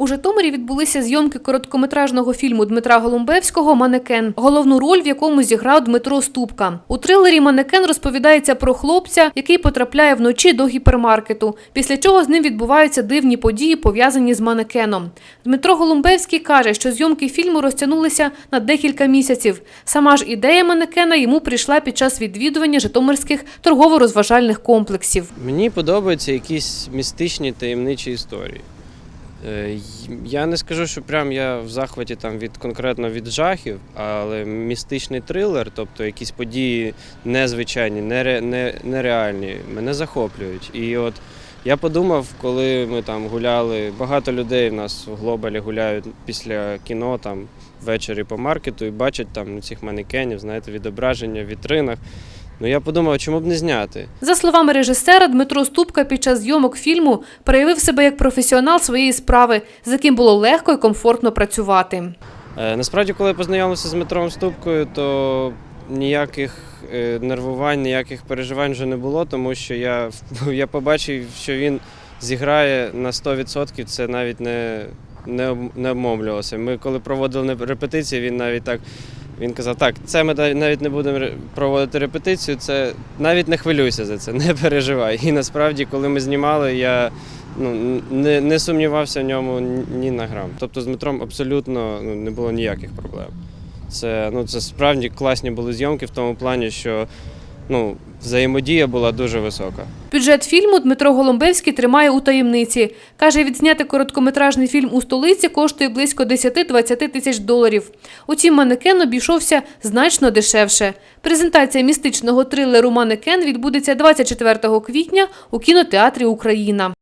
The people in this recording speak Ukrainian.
У Житомирі відбулися зйомки короткометражного фільму Дмитра Голумбевського Манекен, головну роль в якому зіграв Дмитро Ступка. У трилері Манекен розповідається про хлопця, який потрапляє вночі до гіпермаркету, після чого з ним відбуваються дивні події, пов'язані з манекеном. Дмитро Голумбевський каже, що зйомки фільму розтягнулися на декілька місяців. Сама ж ідея манекена йому прийшла під час відвідування житомирських торгово-розважальних комплексів. Мені подобаються якісь містичні таємничі історії. Е, Я не скажу, що прям я в захваті там від конкретно від жахів, але містичний трилер, тобто якісь події незвичайні, нере, не, нереальні, мене захоплюють. І от я подумав, коли ми там гуляли, багато людей в нас в глобалі гуляють після кіно там ввечері по маркету і бачать там цих манекенів, знаєте, відображення в вітринах. Ну я подумав, чому б не зняти? За словами режисера, Дмитро Ступка під час зйомок фільму проявив себе як професіонал своєї справи, з яким було легко і комфортно працювати. Е, Насправді, коли я познайомився з Дмитром Ступкою, то ніяких е, нервувань, ніяких переживань вже не було, тому що я, я побачив, що він зіграє на 100%, це навіть не, не, об- не обмовлювалося. Ми коли проводили репетиції, він навіть так. Він казав, так, це ми навіть не будемо проводити репетицію, це навіть не хвилюйся за це, не переживай. І насправді, коли ми знімали, я ну, не, не сумнівався в ньому ні- на грам. Тобто з Дмитром абсолютно ну, не було ніяких проблем. Це, ну, це справді класні були зйомки в тому плані, що ну, взаємодія була дуже висока. Бюджет фільму Дмитро Голомбевський тримає у таємниці. Каже, відзняти короткометражний фільм у столиці коштує близько 10-20 тисяч доларів. Утім, манекен обійшовся значно дешевше. Презентація містичного трилеру Манекен відбудеться 24 квітня у кінотеатрі Україна.